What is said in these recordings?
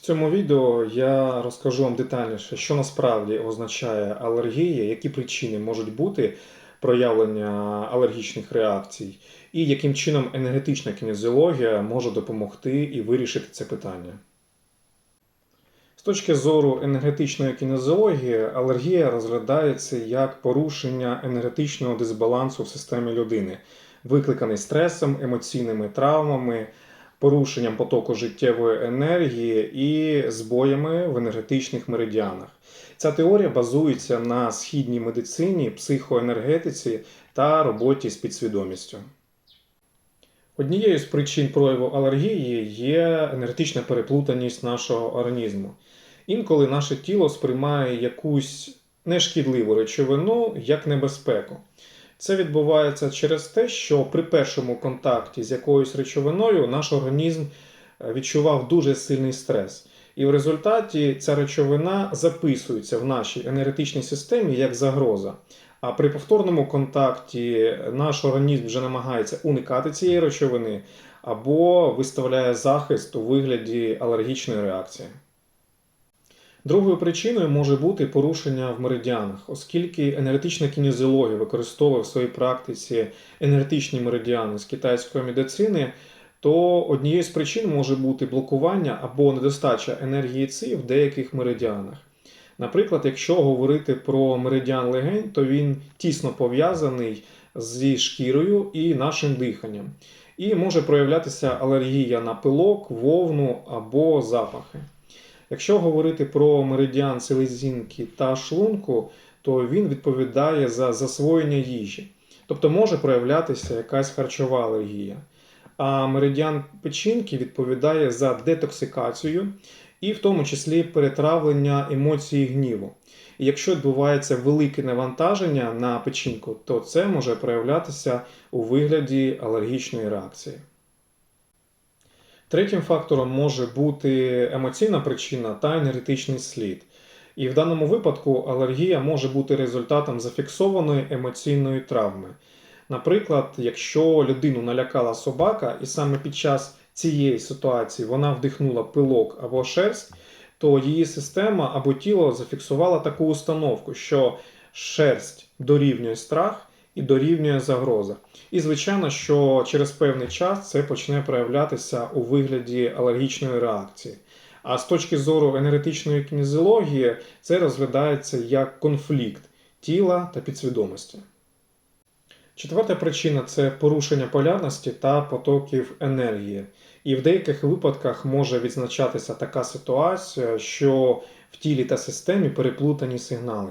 В цьому відео я розкажу вам детальніше, що насправді означає алергія, які причини можуть бути проявлення алергічних реакцій, і яким чином енергетична кінезіологія може допомогти і вирішити це питання. З точки зору енергетичної кінезіології, алергія розглядається як порушення енергетичного дисбалансу в системі людини, викликаний стресом, емоційними травмами, порушенням потоку життєвої енергії і збоями в енергетичних меридіанах. Ця теорія базується на східній медицині, психоенергетиці та роботі з підсвідомістю. Однією з причин прояву алергії є енергетична переплутаність нашого організму. Інколи наше тіло сприймає якусь нешкідливу речовину як небезпеку. Це відбувається через те, що при першому контакті з якоюсь речовиною наш організм е, відчував дуже сильний стрес. І в результаті ця речовина записується в нашій енергетичній системі як загроза. А при повторному контакті наш організм вже намагається уникати цієї речовини або виставляє захист у вигляді алергічної реакції. Другою причиною може бути порушення в меридіанах, оскільки енергетична кінезіологія використовує в своїй практиці енергетичні меридіани з китайської медицини, то однією з причин може бути блокування або недостача енергії ЦИ в деяких меридіанах. Наприклад, якщо говорити про меридіан легень, то він тісно пов'язаний зі шкірою і нашим диханням. І може проявлятися алергія на пилок, вовну або запахи. Якщо говорити про меридіан селезінки та шлунку, то він відповідає за засвоєння їжі, тобто може проявлятися якась харчова алергія. А меридіан печінки відповідає за детоксикацію і в тому числі перетравлення емоції гніву. І якщо відбувається велике навантаження на печінку, то це може проявлятися у вигляді алергічної реакції. Третім фактором може бути емоційна причина та енергетичний слід. І в даному випадку алергія може бути результатом зафіксованої емоційної травми. Наприклад, якщо людину налякала собака, і саме під час цієї ситуації вона вдихнула пилок або шерсть, то її система або тіло зафіксувало таку установку, що шерсть дорівнює страх і дорівнює загроза. І, звичайно, що через певний час це почне проявлятися у вигляді алергічної реакції. А з точки зору енергетичної кінезіології, це розглядається як конфлікт тіла та підсвідомості. Четверта причина це порушення полярності та потоків енергії. І в деяких випадках може відзначатися така ситуація, що в тілі та системі переплутані сигнали.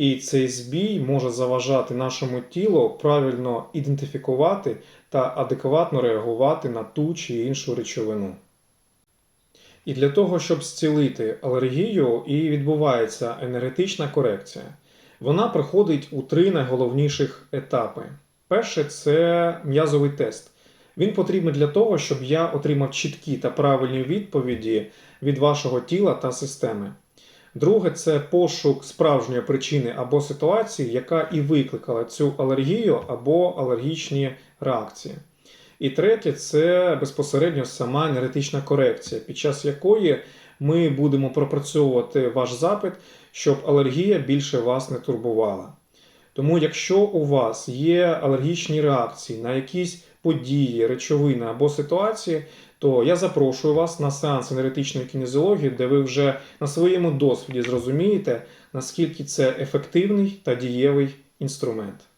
І цей збій може заважати нашому тілу правильно ідентифікувати та адекватно реагувати на ту чи іншу речовину. І для того, щоб зцілити алергію, і відбувається енергетична корекція. Вона проходить у три найголовніших етапи. Перше це м'язовий тест. Він потрібен для того, щоб я отримав чіткі та правильні відповіді від вашого тіла та системи. Друге, це пошук справжньої причини або ситуації, яка і викликала цю алергію або алергічні реакції. І третє це безпосередньо сама енергетична корекція, під час якої ми будемо пропрацьовувати ваш запит, щоб алергія більше вас не турбувала. Тому, якщо у вас є алергічні реакції на якісь події, речовини або ситуації, то я запрошую вас на сеанс енергетичної кінезіології, де ви вже на своєму досвіді зрозумієте, наскільки це ефективний та дієвий інструмент.